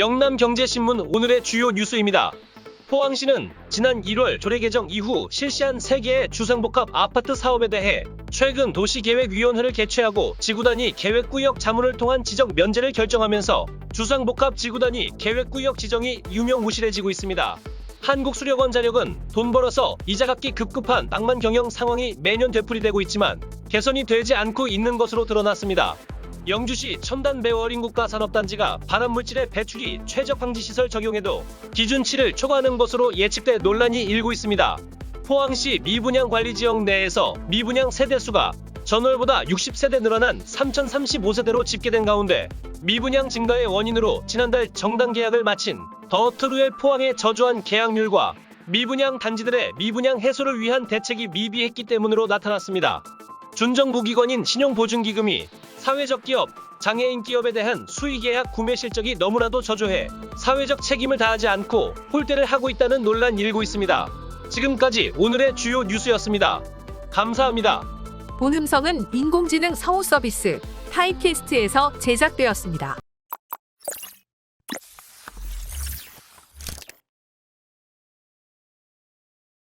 영남경제신문 오늘의 주요 뉴스입니다. 포항시는 지난 1월 조례 개정 이후 실시한 3개의 주상복합 아파트 사업에 대해 최근 도시계획위원회를 개최하고 지구단위 계획구역 자문을 통한 지적 면제를 결정하면서 주상복합 지구단위 계획구역 지정이 유명무실해지고 있습니다. 한국수력원 자력은 돈 벌어서 이자 갚기 급급한 낭만 경영 상황이 매년 되풀이되고 있지만 개선이 되지 않고 있는 것으로 드러났습니다. 영주시 첨단 배워린 국가 산업단지가 발암물질의 배출이 최적 방지 시설 적용에도 기준치를 초과하는 것으로 예측돼 논란이 일고 있습니다. 포항시 미분양 관리 지역 내에서 미분양 세대수가 전월보다 60세대 늘어난 3,035세대로 집계된 가운데 미분양 증가의 원인으로 지난달 정당 계약을 마친 더트루의 포항의 저조한 계약률과 미분양 단지들의 미분양 해소를 위한 대책이 미비했기 때문으로 나타났습니다. 준정부기관인 신용보증기금이 사회적 기업, 장애인 기업에 대한 수의 계약 구매 실적이 너무나도 저조해 사회적 책임을 다하지 않고 홀대를 하고 있다는 논란 일고 있습니다. 지금까지 오늘의 주요 뉴스였습니다. 감사합니다. 본 음성은 인공지능 성우 서비스 타임캐스트에서 제작되었습니다.